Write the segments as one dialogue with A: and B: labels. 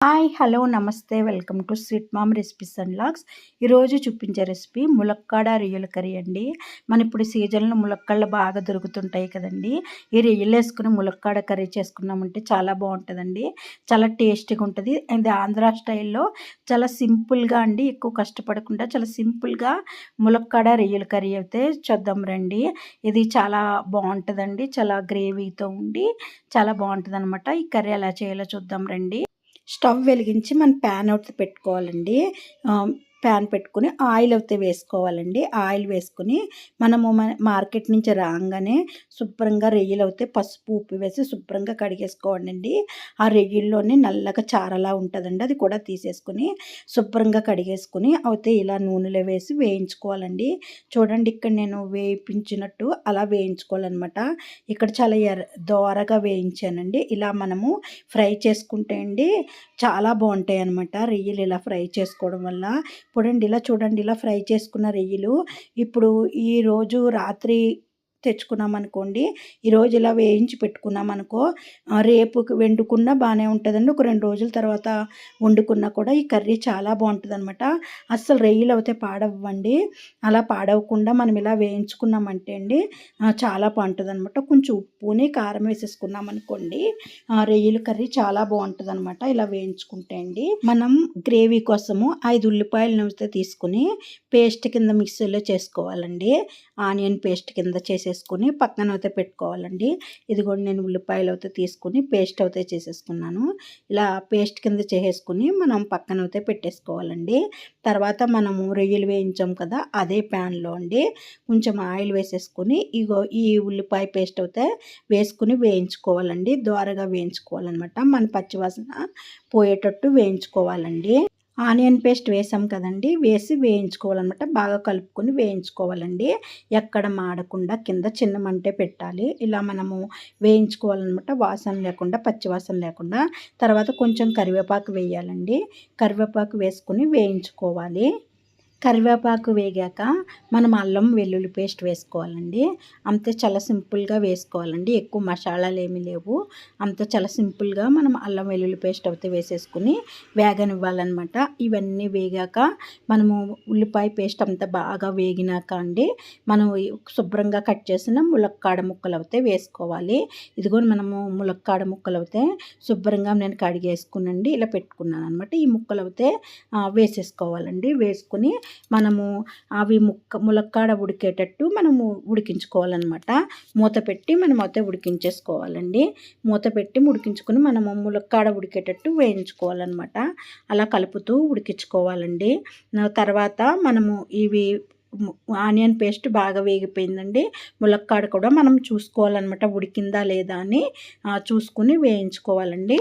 A: Hi hello నమస్తే welcome to sweet mom recipes and logs. ఈరోజు చూపించే రెసిపీ ములక్కాడ రొయ్యల కర్రీ అండి. మన ఇప్పుడు సీజన్లో ములక్కాడలు బాగా దొరుకుతుంటాయి కదండి. ఈ రొయ్యలు వేసుకుని ములక్కాడ కర్రీ చేసుకున్నామంటే చాలా బాగుంటుందండి. చాలా టేస్టీగా ఉంటుంది. అండ్ ఆంధ్ర స్టైల్లో చాలా సింపుల్గా అండి. ఎక్కువ కష్టపడకుండా చాలా సింపుల్గా ములక్కాడ రొయ్యల కర్రీ అయితే చూద్దాం రండి. ఇది చాలా బాగుంటుందండి. చాలా గ్రేవీతో ఉండి చాలా బాగుంటుంది ఈ కర్రీ ఎలా చేయాలో చూద్దాం రండి. స్టవ్ వెలిగించి మనం ప్యాన్ అవుట్ పెట్టుకోవాలండి. ప్యాన్ పెట్టుకుని ఆయిల్ అయితే వేసుకోవాలండి. ఆయిల్ వేసుకుని మనము మార్కెట్ నుంచి రాగానే శుభ్రంగా రొయ్యలు అయితే పసుపు ఉప్పు వేసి శుభ్రంగా కడిగేసుకోవాలండి ఆ రొయ్యల్లోనే నల్లగా చారలా ఉంటుందండి. అది కూడా తీసేసుకుని శుభ్రంగా కడిగేసుకుని అయితే ఇలా నూనెలో వేసి వేయించుకోవాలండి. చూడండి ఇక్కడ నేను వేయించినట్టు అలా వేయించుకోవాలన్నమాట. ఇక్కడ చాలా ఎర్ర దోరగా వేయించానండి. ఇలా మనము ఫ్రై చేసుకుంటే అండి చాలా బాగుంటాయి అనమాట రొయ్యలు ఇలా ఫ్రై చేసుకోవడం వల్ల పొడండి ఇలా చూడండి ఇలా ఫ్రై చేసుకున్న రొయ్యలు. ఇప్పుడు ఈరోజు రాత్రి తెచ్చుకున్నాం అనుకోండి ఈరోజు ఇలా వేయించి పెట్టుకున్నాం అనుకో రేపు వండుకున్నా బాగానే ఉంటుందండి. ఒక రెండు రోజుల తర్వాత వండుకున్నా కూడా ఈ కర్రీ చాలా బాగుంటుంది అనమాట అస్సలు రొయ్యలు అయితే పాడవ్వండి. అలా పాడవకుండా మనం ఇలా వేయించుకున్నామంటే అండి చాలా బాగుంటుంది అనమాట కొంచెం ఉప్పుని కారం వేసేసుకున్నాం అనుకోండి రొయ్యల కర్రీ చాలా బాగుంటుంది అనమాట ఇలా వేయించుకుంటే అండి. మనం గ్రేవీ కోసము ఐదు ఉల్లిపాయలను అయితే తీసుకుని పేస్ట్ కింద మిక్సీలో చేసుకోవాలండి. ఆనియన్ పేస్ట్ కింద చేసి చేసేసుకుని పక్కన అయితే పెట్టుకోవాలండి. ఇది కూడా నేను ఉల్లిపాయలు అయితే తీసుకుని పేస్ట్ అయితే చేసేసుకున్నాను. ఇలా పేస్ట్ కింద చేసేసుకుని మనం పక్కన అయితే పెట్టేసుకోవాలండి. తర్వాత మనము రొయ్యలు వేయించాం కదా అదే ప్యాన్లో అండి. కొంచెం ఆయిల్ వేసేసుకుని ఇగో ఈ ఉల్లిపాయ పేస్ట్ అయితే వేసుకుని వేయించుకోవాలండి. ద్వారగా వేయించుకోవాలన్నమాట. మన పచ్చివాసన పోయేటట్టు వేయించుకోవాలండి. ఆనియన్ పేస్ట్ వేసాం కదండి వేసి వేయించుకోవాలన్నమాట. బాగా కలుపుకొని వేయించుకోవాలండి. ఎక్కడ మాడకుండా కింద చిన్న మంటే పెట్టాలి. ఇలా మనము వేయించుకోవాలన్నమాట. వాసన లేకుండా పచ్చివాసన లేకుండా. తర్వాత కొంచెం కరివేపాకు వేయాలండి. కరివేపాకు వేసుకుని వేయించుకోవాలి. కరివేపాకు వేగాక మనం అల్లం వెల్లుల్లి పేస్ట్ వేసుకోవాలండి. అంతే చాలా సింపుల్గా వేసుకోవాలండి. ఎక్కువ మసాలాలు ఏమీ లేవు. అంత చాలా సింపుల్గా మనం అల్లం వెల్లుల్లి పేస్ట్ అయితే వేసేసుకుని వేగనివ్వాలన్నమాట. ఇవన్నీ వేగాక మనము ఉల్లిపాయ పేస్ట్ అంతా బాగా వేగినాక అండి మనం శుభ్రంగా కట్ చేసిన ములక్కాడ ముక్కలు అయితే వేసుకోవాలి. ఇదిగో మనము ములక్కాడ ముక్కలు అయితే శుభ్రంగా నేను కడిగేసుకునండి. ఇలా పెట్టుకున్నాను అనమాట ఈ ముక్కలు అయితే వేసేసుకోవాలండి. వేసుకుని మనము అవి ముక్క ములక్కాడ ఉడికేటట్టు మనము ఉడికించుకోవాలన్నమాట. మూత పెట్టి మనం అయితే ఉడికించేసుకోవాలండి. మూత పెట్టి ఉడికించుకొని మనము ములక్కాడ ఉడికేటట్టు వేయించుకోవాలన్నమాట. అలా కలుపుతూ ఉడికించుకోవాలండి. తర్వాత మనము ఇవి ఆనియన్ పేస్ట్ బాగా వేగిపోయిందండి. ములక్కాడ కూడా మనం చూసుకోవాలన్నమాట ఉడికిందా లేదా అని చూసుకుని వేయించుకోవాలండి.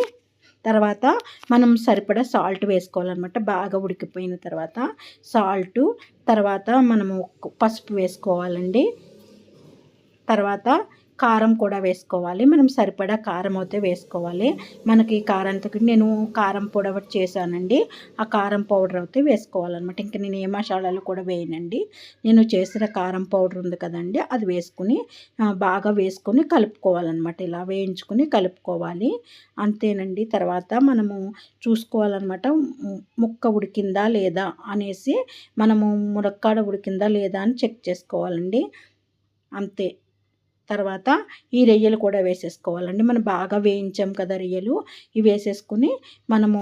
A: తర్వాత మనం సరిపడా సాల్ట్ వేసుకోవాలన్నమాట. బాగా ఉడికిపోయిన తర్వాత సాల్టు తర్వాత మనము పసుపు వేసుకోవాలండి. తర్వాత కారం కూడా వేసుకోవాలి. మనం సరిపడా కారం అయితే వేసుకోవాలి. మనకి కారంతో నేను కారం పౌడర్ చేశానండి. ఆ కారం పౌడర్ అయితే వేసుకోవాలన్నమాట. ఇంకా నేను ఏ మసాలాలు కూడా వేయనండి. నేను చేసిన కారం పౌడర్ ఉంది కదండి అది వేసుకుని బాగా వేసుకొని కలుపుకోవాలన్నమాట. ఇలా వేయించుకుని కలుపుకోవాలి. అంతేనండి. తర్వాత మనము చూసుకోవాలన్నమాట ముక్క ఉడికిందా లేదా అనేసి మనము మురక్కాడ ఉడికిందా లేదా అని చెక్ చేసుకోవాలండి. అంతే. తర్వాత ఈ రొయ్యలు కూడా వేసేసుకోవాలండి. మనం బాగా వేయించాం కదా రొయ్యలు. ఇవి వేసేసుకుని మనము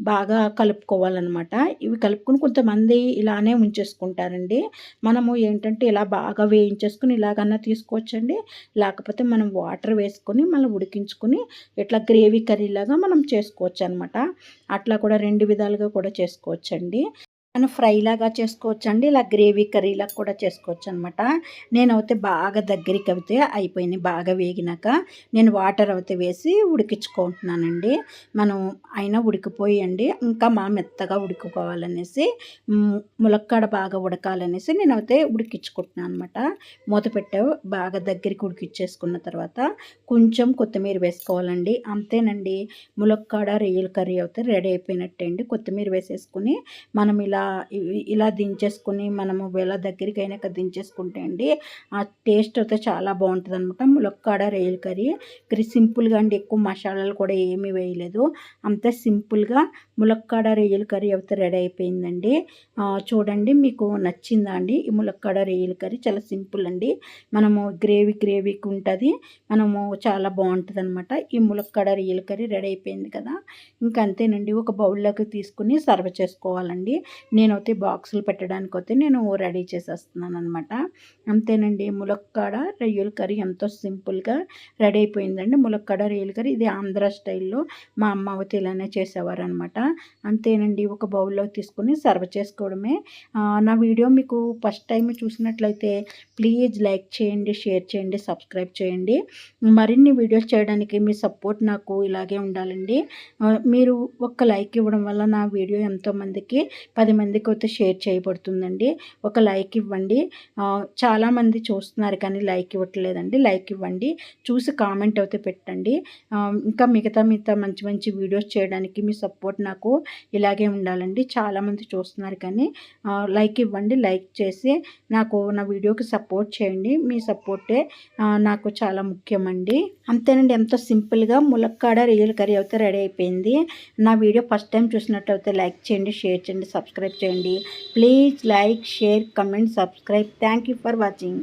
A: బాగా కలుపుకోవాలన్నమాట. ఇవి కలుపుకొని కొంతమంది ఇలానే ఉంచేసుకుంటారండి. మనము ఏంటంటే ఇలా బాగా వేయించేసుకుని ఇలాగన్నా తీసుకోవచ్చండి. లేకపోతే మనం వాటర్ వేసుకొని మళ్ళీ ఉడికించుకొని ఇట్లా గ్రేవీ కర్రీలాగా మనం చేసుకోవచ్చు అనమాట అట్లా కూడా రెండు విధాలుగా కూడా చేసుకోవచ్చండి. మనం ఫ్రైలాగా చేసుకోవచ్చు అండి ఇలా గ్రేవీ కర్రీలా కూడా చేసుకోవచ్చు అనమాట నేనైతే బాగా దగ్గరికి అయితే అయిపోయినాయి బాగా వేగినాక నేను వాటర్ అయితే వేసి ఉడికించుకుంటున్నానండి. మనం అయినా ఉడికిపోయండి ఇంకా మా మెత్తగా ఉడికిపోవాలనేసి ములక్కాడ బాగా ఉడకాలనేసి నేను అయితే ఉడికించుకుంటున్నాను అనమాట మూత పెట్టే బాగా దగ్గరికి ఉడికిచ్చేసుకున్న తర్వాత కొంచెం కొత్తిమీర వేసుకోవాలండి. అంతేనండి ములక్కాడ రొయ్యల కర్రీ అయితే రెడీ అయిపోయినట్టే అండి కొత్తిమీర వేసేసుకుని మనం ఇలా ఇలా దించేసుకుని మనము ఇలా దగ్గరికి అయినాక దించేసుకుంటే అండి ఆ టేస్ట్ అయితే చాలా బాగుంటుంది అనమాట ములక్కాడ రొయ్యల కర్రీ. కర్రీ సింపుల్గా అండి ఎక్కువ మసాలాలు కూడా ఏమీ వేయలేదు. అంత సింపుల్గా ములక్కాడ రొయ్యల కర్రీ అయితే రెడీ అయిపోయిందండి. చూడండి మీకు నచ్చిందా అండి? ఈ ములక్కాడ రొయ్యల కర్రీ చాలా సింపుల్ అండి. మనము గ్రేవీ గ్రేవీకి ఉంటుంది. మనము చాలా బాగుంటుంది అనమాట ఈ ములక్కాడ రొయ్యల కర్రీ రెడీ అయిపోయింది కదా. ఇంకా అంతేనండి ఒక బౌల్లోకి తీసుకుని సర్వ్ చేసుకోవాలండి. నేనైతే బాక్సులు పెట్టడానికి అయితే నేను రెడీ చేసేస్తున్నాను అనమాట అంతేనండి ములక్కాడ రొయ్యల కర్రీ ఎంతో సింపుల్గా రెడీ అయిపోయిందండి. ములక్కాడ రొయ్యల కర్రీ ఇది ఆంధ్ర స్టైల్లో మా అమ్మ అయితే ఇలానే చేసేవారు అనమాట అంతేనండి ఒక బౌల్లో తీసుకుని సర్వ్ చేసుకోవడమే. నా వీడియో మీకు ఫస్ట్ టైం చూసినట్లయితే ప్లీజ్ లైక్ చేయండి షేర్ చేయండి సబ్స్క్రైబ్ చేయండి. మరిన్ని వీడియోస్ చేయడానికి మీ సపోర్ట్ నాకు ఇలాగే ఉండాలండి. మీరు ఒక్క లైక్ ఇవ్వడం వల్ల నా వీడియో ఎంతోమందికి పది మంది మందికి అయితే షేర్ చేయబడుతుందండి. ఒక లైక్ ఇవ్వండి. చాలామంది చూస్తున్నారు కానీ లైక్ ఇవ్వట్లేదండి. లైక్ ఇవ్వండి. చూసి కామెంట్ అయితే పెట్టండి. ఇంకా మిగతా మిగతా మంచి మంచి వీడియోస్ చేయడానికి మీ సపోర్ట్ నాకు ఇలాగే ఉండాలండి. చాలామంది చూస్తున్నారు కానీ లైక్ ఇవ్వండి. లైక్ చేసి నాకు నా వీడియోకి సపోర్ట్ చేయండి. మీ సపోర్టే నాకు చాలా ముఖ్యమండి. అంతేనండి. ఎంతో సింపుల్గా ములక్కాడ రియల్ కర్రీ అయితే రెడీ అయిపోయింది. నా వీడియో ఫస్ట్ టైం చూసినట్లయితే లైక్ చేయండి షేర్ చేయండి సబ్స్క్రైబ్ చేయండి please like share comment subscribe. Thank you for watching.